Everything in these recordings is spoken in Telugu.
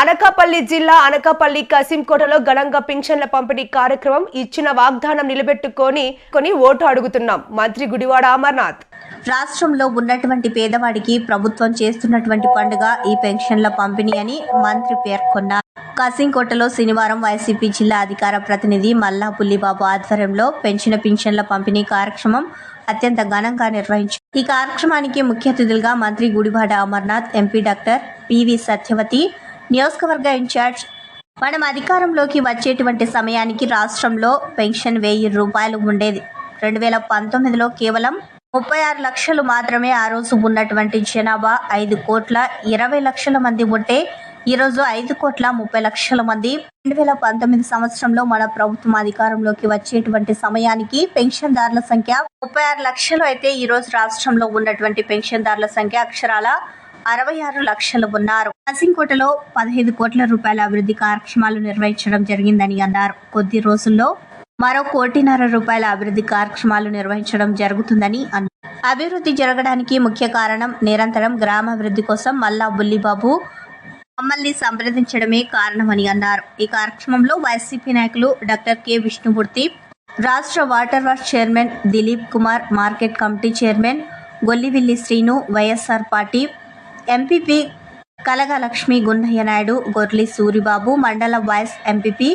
అనకాపల్లి జిల్లా అనకాపల్లి కసింకోటలో ఘనంగా పింఛన్ల పంపిణీ కార్యక్రమం ఇచ్చిన వాగ్దానం నిలబెట్టుకొని కొని ఓటు అడుగుతున్నాం. మంత్రి గుడివాడ అమర్నాథ్. రాష్ట్రంలో ఉన్నటువంటి పేదవాడికి ప్రభుత్వం చేస్తున్నటువంటి పండుగ ఈ పెన్షన్ల పంపిణీ అని మంత్రి పేర్కొన్నారు. కసింకోటలో శనివారం వైసీపీ జిల్లా అధికార ప్రతినిధి మల్లా పుల్లిబాబు ఆధ్వర్యంలో పెంచిన పింఛన్ల పంపిణీ కార్యక్రమం అత్యంత ఘనంగా నిర్వహించారు. ఈ కార్యక్రమానికి ముఖ్య అతిథులుగా మంత్రి Gudivada Amarnath MP doctor PV Satyavathi నియోజకవర్గ ఇన్ఛార్జ్. మనం అధికారంలోకి వచ్చేటువంటి సమయానికి రాష్ట్రంలో పెన్షన్ వెయ్యి రూపాయలు ఉండేది. రెండు వేల పంతొమ్మిదిలో కేవలం ముప్పై ఆరు లక్షలు మాత్రమే ఆ రోజు ఉన్నటువంటి జనాభా ఐదు కోట్ల ఇరవై లక్షల మంది ఉంటే ఈరోజు ఐదు కోట్ల ముప్పై లక్షల మంది. రెండు వేల పంతొమ్మిది సంవత్సరంలో మన ప్రభుత్వం అధికారంలోకి వచ్చేటువంటి సమయానికి పెన్షన్దారుల సంఖ్య ముప్పై ఆరు లక్షలు. అయితే ఈ రోజు రాష్ట్రంలో ఉన్నటువంటి పెన్షన్దారుల సంఖ్య అక్షరాల అరవై ఆరు లక్షలు ఉన్నారు. నసింకోటలో పదహైదు కోట్ల రూపాయల అభివృద్ధి కార్యక్రమాలు నిర్వహించడం జరిగిందని అన్నారు. కొద్ది రోజుల్లో మరో కోటిన్నర రూపాయల అభివృద్ధి కార్యక్రమాలు నిర్వహించడం జరుగుతుందని అన్నారు. అభివృద్ధి జరగడానికి ముఖ్య కారణం నిరంతరం గ్రామాభివృద్ధి కోసం మల్లా బుల్లిబాబు మమ్మల్ని సంప్రదించడమే కారణమని అన్నారు. ఈ కార్యక్రమంలో వైసీపీ నాయకులు డాక్టర్ కె. విష్ణుమూర్తి రాష్ట్ర water works chairman Dilip Kumar market committee chairman Gollivilli Srinu YSR party MPP Kalagalakshmi Gunnaiah Naidu Gorli Suribabu mandal vice MPP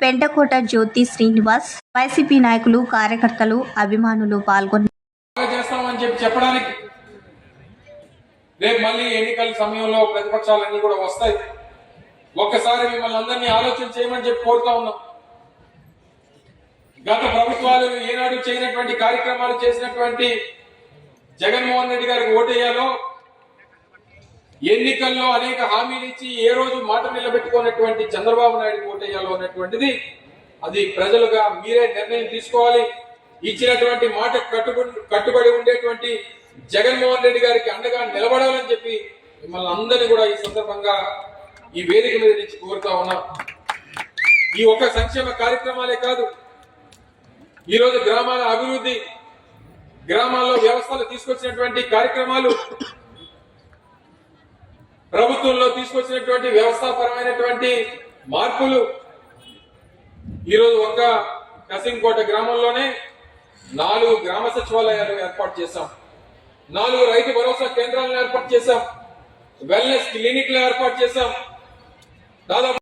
Pentakota Jyothi Srinivas YCP నాయకులు కార్యకర్తలు అభిమానులు పాల్గొన్నారు చేస్తామని చెప్పి చెప్పడానికి రేపు మళ్ళీ ఎన్నికల సమయంలో ప్రతిపక్షాలన్నీ కూడా వస్తాయి. ఒక్కసారి మిమ్మల్ని అందరినీ ఆలోచన చేయమని చెప్పి కోరుతా ఉన్నాం. గత ప్రభుత్వాలు ఏనాడు చేయనటువంటి కార్యక్రమాలు చేసినటువంటి జగన్మోహన్ రెడ్డి గారికి ఓటేయాలో ఎన్నికల్లో అనేక హామీలు ఇచ్చి ఏ రోజు మాట నిలబెట్టుకున్నటువంటి చంద్రబాబు నాయుడు ఓటేయాలో ఉన్నటువంటిది అది ప్రజలుగా మీరే నిర్ణయం తీసుకోవాలి. ఇచ్చినటువంటి మాట కట్టుబడి కట్టుబడి ఉండేటువంటి జగన్మోహన్ రెడ్డి గారికి అండగా నిలబడాలని చెప్పి మిమ్మల్ని అందరినీ కూడా ఈ సందర్భంగా ఈ వేదిక మీద నుంచి కోరుతా ఉన్నా. ఈ ఒక సంక్షేమ కార్యక్రమాలే కాదు ఈరోజు గ్రామాల అభివృద్ధి గ్రామాల్లో వ్యవస్థలు తీసుకొచ్చినటువంటి కార్యక్రమాలు ప్రభుత్వంలో తీసుకొచ్చినటువంటి వ్యవస్థాపరమైనటువంటి మార్పులు ఈరోజు ఒక్క కసింకోట గ్రామంలోనే నాలుగు గ్రామ సచివాలయాలు ఏర్పాటు చేశాం. నాలుగు రైతు భరోసా కేంద్రాలను ఏర్పాటు చేశాం. వెల్నెస్ క్లినిక్లు ఏర్పాటు చేశాం. దాదాపు